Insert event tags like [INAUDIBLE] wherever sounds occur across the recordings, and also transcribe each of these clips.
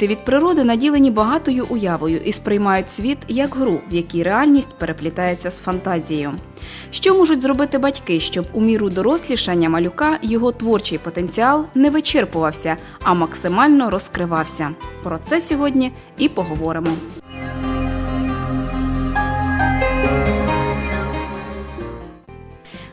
Діти від природи наділені багатою уявою і сприймають світ як гру, в якій реальність переплітається з фантазією. Що можуть зробити батьки, щоб у міру дорослішання малюка його творчий потенціал не вичерпувався, а максимально розкривався? Про це сьогодні і поговоримо.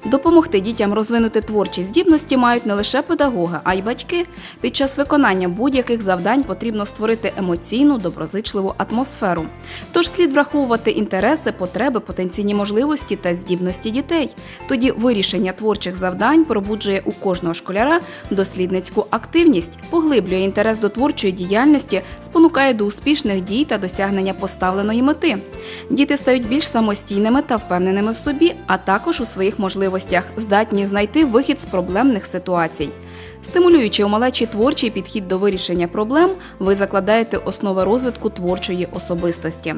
Допомогти дітям розвинути творчі здібності мають не лише педагоги, а й батьки. Під час виконання будь-яких завдань потрібно створити емоційну, доброзичливу атмосферу. Тож слід враховувати інтереси, потреби, потенційні можливості та здібності дітей. Тоді вирішення творчих завдань пробуджує у кожного школяра дослідницьку активність, поглиблює інтерес до творчої діяльності, спонукає до успішних дій та досягнення поставленої мети. Діти стають більш самостійними та впевненими в собі, а також у своїх можливостях, здатні знайти вихід з проблемних ситуацій. Стимулюючи у малечі творчий підхід до вирішення проблем, ви закладаєте основи розвитку творчої особистості.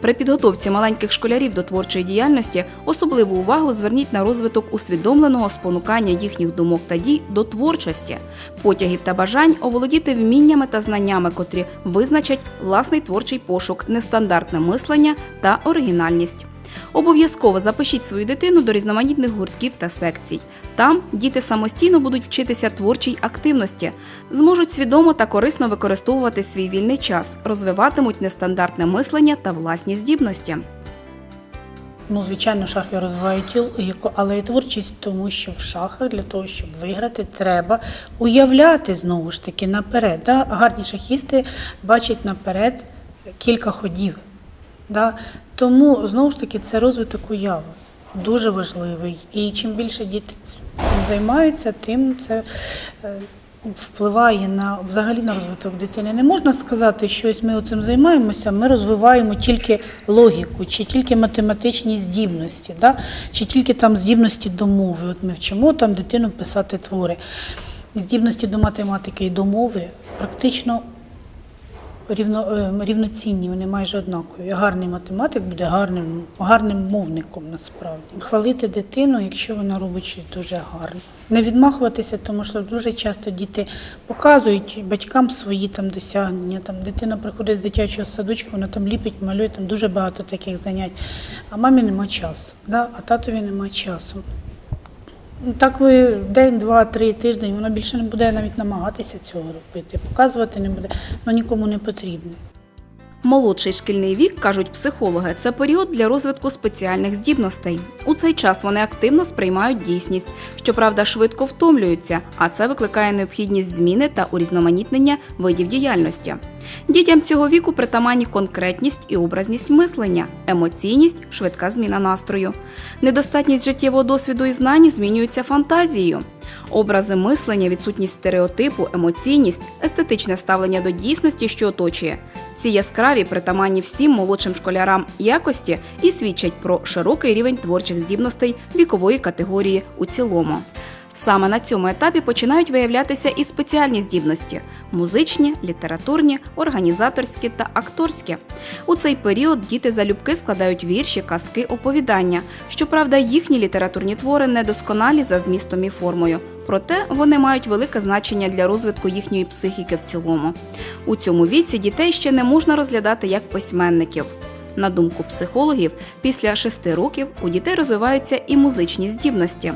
При підготовці маленьких школярів до творчої діяльності особливу увагу зверніть на розвиток усвідомленого спонукання їхніх думок та дій до творчості, потягів та бажань оволодіти вміннями та знаннями, котрі визначать власний творчий пошук, нестандартне мислення та оригінальність. Обов'язково запишіть свою дитину до різноманітних гуртків та секцій. Там діти самостійно будуть вчитися творчій активності, зможуть свідомо та корисно використовувати свій вільний час, розвиватимуть нестандартне мислення та власні здібності. Ну, звичайно, шахи розвивають тіло, але і творчість, тому що в шахах для того, щоб виграти, треба уявляти знову ж таки наперед. Да? Гарні шахісти бачать наперед кілька ходів. Да? Тому знову ж таки це розвиток уяви. Дуже важливий. І чим більше діти цим займаються, тим це е, впливає на взагалі на розвиток дитини. Не можна сказати, що ось ми цим займаємося, ми розвиваємо тільки логіку, чи тільки математичні здібності, да? чи тільки там здібності до мови. От ми вчимо там дитину писати твори. Здібності до математики і до мови практично рівно, е, рівноцінні, вони майже однакові. Гарний математик буде гарним, гарним мовником насправді. Хвалити дитину, якщо вона робить щось дуже гарне. Не відмахуватися, тому що дуже часто діти показують батькам свої там досягнення. Там дитина приходить з дитячого садочка, вона там ліпить, малює, там дуже багато таких занять. А мамі нема часу, да? а татові нема часу. Так ви день, два, три тиждень, вона більше не буде навіть намагатися цього робити, показувати не буде, воно нікому не потрібно. Молодший шкільний вік, кажуть психологи, це період для розвитку спеціальних здібностей. У цей час вони активно сприймають дійсність, щоправда, швидко втомлюються, а це викликає необхідність зміни та урізноманітнення видів діяльності. Дітям цього віку притаманні конкретність і образність мислення, емоційність, швидка зміна настрою. Недостатність життєвого досвіду і знань змінюється фантазією. Образи мислення, відсутність стереотипу, емоційність, естетичне ставлення до дійсності, що оточує. Ці яскраві притаманні всім молодшим школярам якості і свідчать про широкий рівень творчих здібностей вікової категорії у цілому. Саме на цьому етапі починають виявлятися і спеціальні здібності музичні, літературні, організаторські та акторські. У цей період діти залюбки складають вірші, казки, оповідання. Щоправда, їхні літературні твори недосконалі за змістом і формою. Проте вони мають велике значення для розвитку їхньої психіки в цілому. У цьому віці дітей ще не можна розглядати як письменників. На думку психологів, після шести років у дітей розвиваються і музичні здібності.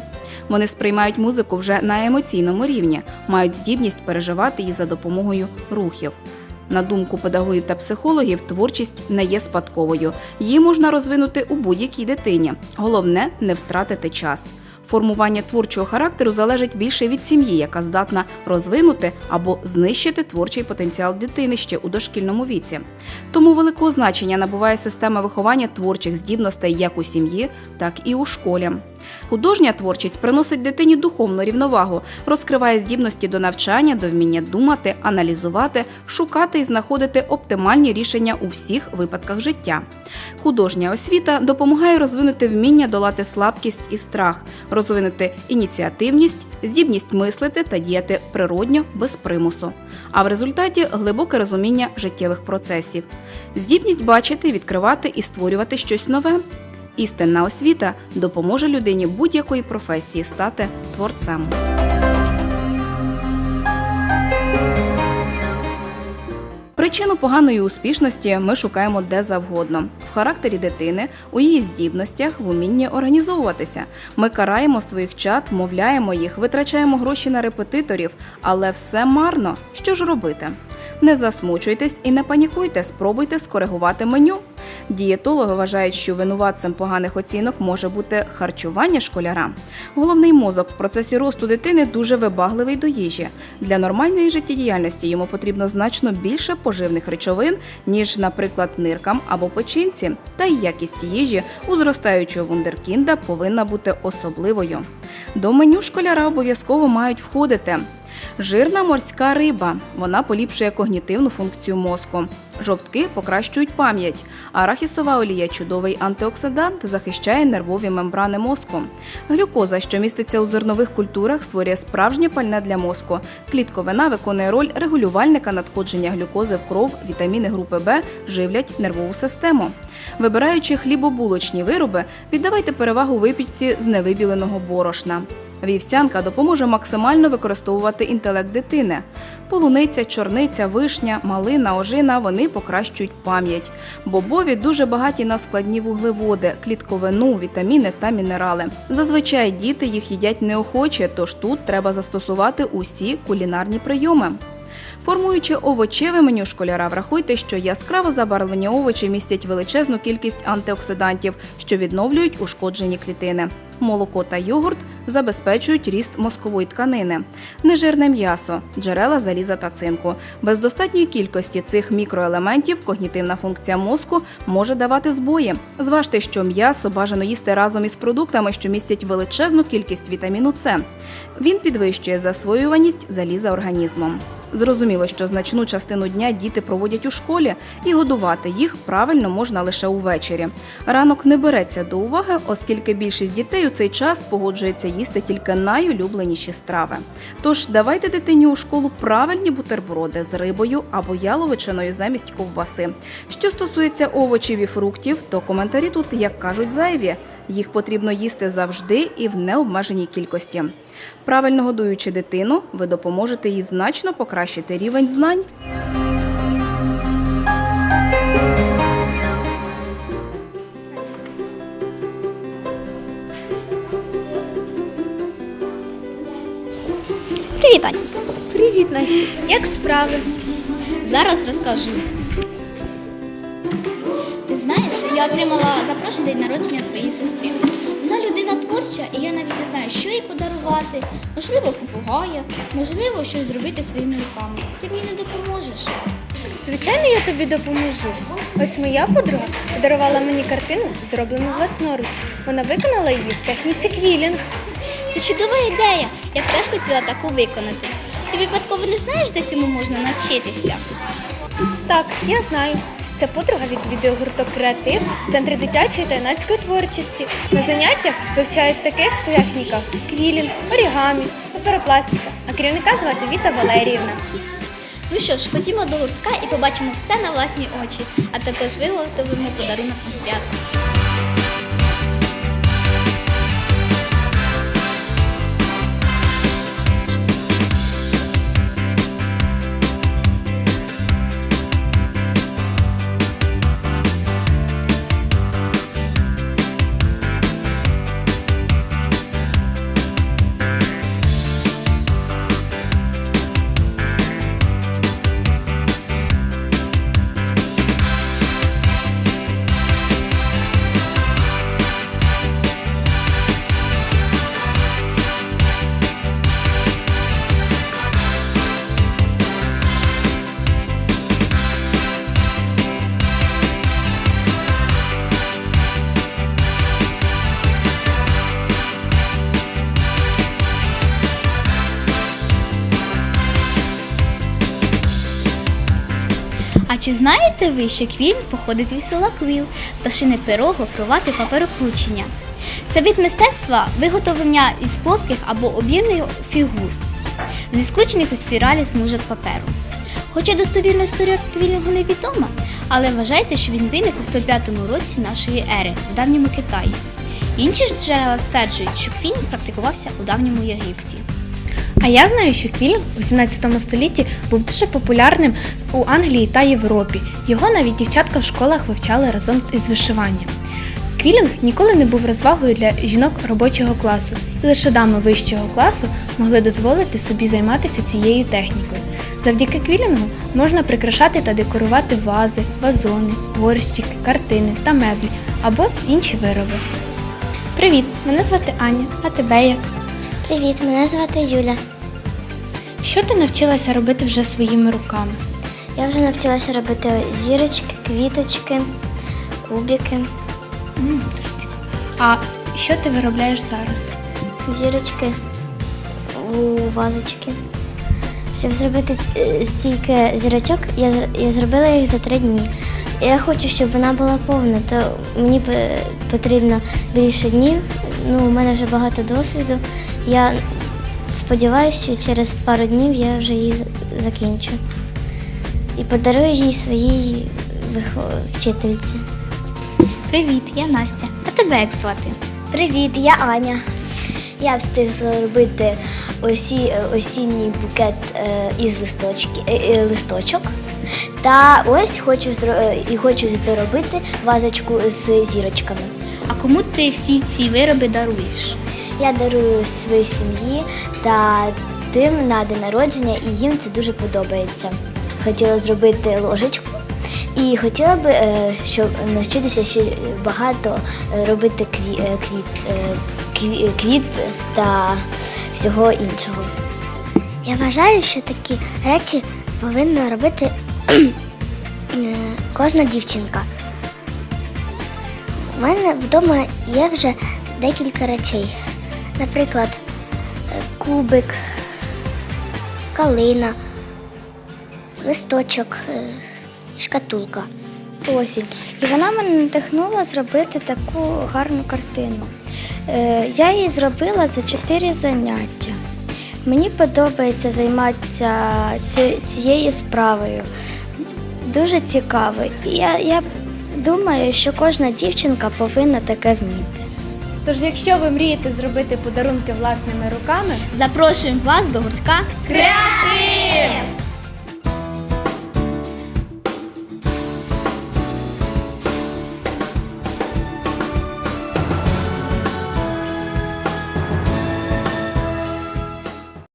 Вони сприймають музику вже на емоційному рівні, мають здібність переживати її за допомогою рухів. На думку педагогів та психологів, творчість не є спадковою. Її можна розвинути у будь-якій дитині. Головне не втратити час. Формування творчого характеру залежить більше від сім'ї, яка здатна розвинути або знищити творчий потенціал дитини ще у дошкільному віці. Тому великого значення набуває система виховання творчих здібностей як у сім'ї, так і у школі. Художня творчість приносить дитині духовну рівновагу, розкриває здібності до навчання, до вміння думати, аналізувати, шукати і знаходити оптимальні рішення у всіх випадках життя. Художня освіта допомагає розвинути вміння долати слабкість і страх, розвинути ініціативність, здібність мислити та діяти природньо без примусу. А в результаті глибоке розуміння життєвих процесів, здібність бачити, відкривати і створювати щось нове. Істинна освіта допоможе людині будь-якої професії стати творцем. Причину поганої успішності ми шукаємо де завгодно: в характері дитини, у її здібностях, в умінні організовуватися. Ми караємо своїх чат, мовляємо їх, витрачаємо гроші на репетиторів, але все марно. Що ж робити? Не засмучуйтесь і не панікуйте, спробуйте скоригувати меню. Дієтологи вважають, що винуватцем поганих оцінок може бути харчування школяра. Головний мозок в процесі росту дитини дуже вибагливий до їжі. Для нормальної життєдіяльності йому потрібно значно більше поживних речовин, ніж, наприклад, ниркам або печінці. Та й якість їжі у зростаючого вундеркінда повинна бути особливою. До меню школяра обов'язково мають входити Жирна морська риба. Вона поліпшує когнітивну функцію мозку. Жовтки покращують пам'ять. Арахісова олія чудовий антиоксидант захищає нервові мембрани мозку. Глюкоза, що міститься у зернових культурах, створює справжнє пальне для мозку. Клітковина виконує роль регулювальника надходження глюкози в кров, вітаміни групи Б живлять нервову систему. Вибираючи хлібобулочні вироби, віддавайте перевагу випічці з невибіленого борошна. Вівсянка допоможе максимально використовувати інтелект дитини. Полуниця, чорниця, вишня, малина, ожина вони покращують пам'ять. Бобові дуже багаті на складні вуглеводи, клітковину, вітаміни та мінерали. Зазвичай діти їх їдять неохоче, тож тут треба застосувати усі кулінарні прийоми. Формуючи овочеве меню школяра, врахуйте, що яскраво забарвлені овочі містять величезну кількість антиоксидантів, що відновлюють ушкоджені клітини. Молоко та йогурт забезпечують ріст мозкової тканини, нежирне м'ясо, джерела заліза та цинку. Без достатньої кількості цих мікроелементів когнітивна функція мозку може давати збої. Зважте, що м'ясо бажано їсти разом із продуктами, що містять величезну кількість вітаміну С. Він підвищує засвоюваність заліза організмом. Зрозуміло, що значну частину дня діти проводять у школі, і годувати їх правильно можна лише увечері. Ранок не береться до уваги, оскільки більшість дітей у цей час погоджується їсти тільки найулюбленіші страви. Тож давайте дитині у школу правильні бутерброди з рибою або яловичиною замість ковбаси. Що стосується овочів і фруктів, то коментарі тут, як кажуть, зайві. Їх потрібно їсти завжди і в необмеженій кількості. Правильно годуючи дитину, ви допоможете їй значно покращити рівень знань. Привіт, Аня. Привіт, Настя. Як справи? Зараз розкажу. Ти знаєш, я отримала запрошення день народження своєї сестри. Вона людина творча, і я навіть не знаю, що їй подарувати. Можливо, попугая, можливо, щось зробити своїми руками. Ти мені не допоможеш. Звичайно, я тобі допоможу. Ось моя подруга подарувала мені картину, зроблену власноруч. Вона виконала її в техніці квілінг. Це чудова ідея. Я б теж хотіла таку виконати. Ти випадково не знаєш, де цьому можна навчитися? Так, я знаю. Це подруга відвідує гурток креатив в центрі дитячої та юнацької творчості. На заняттях вивчають таких техніках квілінг, орігамі, паперопластика. А керівника звати Віта Валеріївна. Ну що ж, ходімо до гуртка і побачимо все на власні очі, а також виготовимо подарунок на свято. А чи знаєте ви, що квіль походить від села квіл, пташине перо, гофрувати паперокручення? Це вид мистецтва виготовлення із плоских або об'ємних фігур, зі скручених у спіралі смужок паперу. Хоча достовірна історія квілінгу невідома, але вважається, що він виник у 105 році нашої ери в давньому Китаї. Інші ж джерела стверджують, що квілінг практикувався у давньому Єгипті. А я знаю, що квілінг у 17 столітті був дуже популярним у Англії та Європі. Його навіть дівчатка в школах вивчали разом із вишиванням. Квілінг ніколи не був розвагою для жінок робочого класу, і лише дами вищого класу могли дозволити собі займатися цією технікою. Завдяки квілінгу можна прикрашати та декорувати вази, вазони, горщики, картини та меблі або інші вироби. Привіт! Мене звати Аня, а тебе як? Привіт, мене звати Юля. Що ти навчилася робити вже своїми руками? Я вже навчилася робити зірочки, квіточки, кубики, М, дуже цікаво. А що ти виробляєш зараз? зірочки у вазочки. Щоб зробити е, стільки зірочок, я, зробила їх за три дні. Я хочу, щоб вона була повна, то мені пе- потрібно більше днів. Ну, у мене вже багато досвіду. Я сподіваюся, що через пару днів я вже її закінчу. І подарую їй своїй вчительці. Привіт, я Настя. А тебе як звати? Привіт, я Аня. Я встиг зробити осі, осінній букет е, із листочки, е, е, листочок. Та ось хочу і хочу доробити вазочку з зірочками. А кому ти всі ці вироби даруєш? Я дарую своїй сім'ї та тим на день народження, і їм це дуже подобається. Хотіла зробити ложечку і хотіла би, е, щоб навчитися ще багато е, робити е, квіт, е, квіт та всього іншого. Я вважаю, що такі речі повинна робити [CLEARS THROAT] кожна дівчинка. У мене вдома є вже декілька речей. Наприклад, е, кубик, калина, листочок, е, шкатулка. Осінь. І вона мене надихнула зробити таку гарну картину. Е, Я її зробила за чотири заняття. Мені подобається займатися цією справою. Дуже цікаво. Я, я думаю, що кожна дівчинка повинна таке вміти. Тож, якщо ви мрієте зробити подарунки власними руками, Запрошуємо вас до гуртка креатив!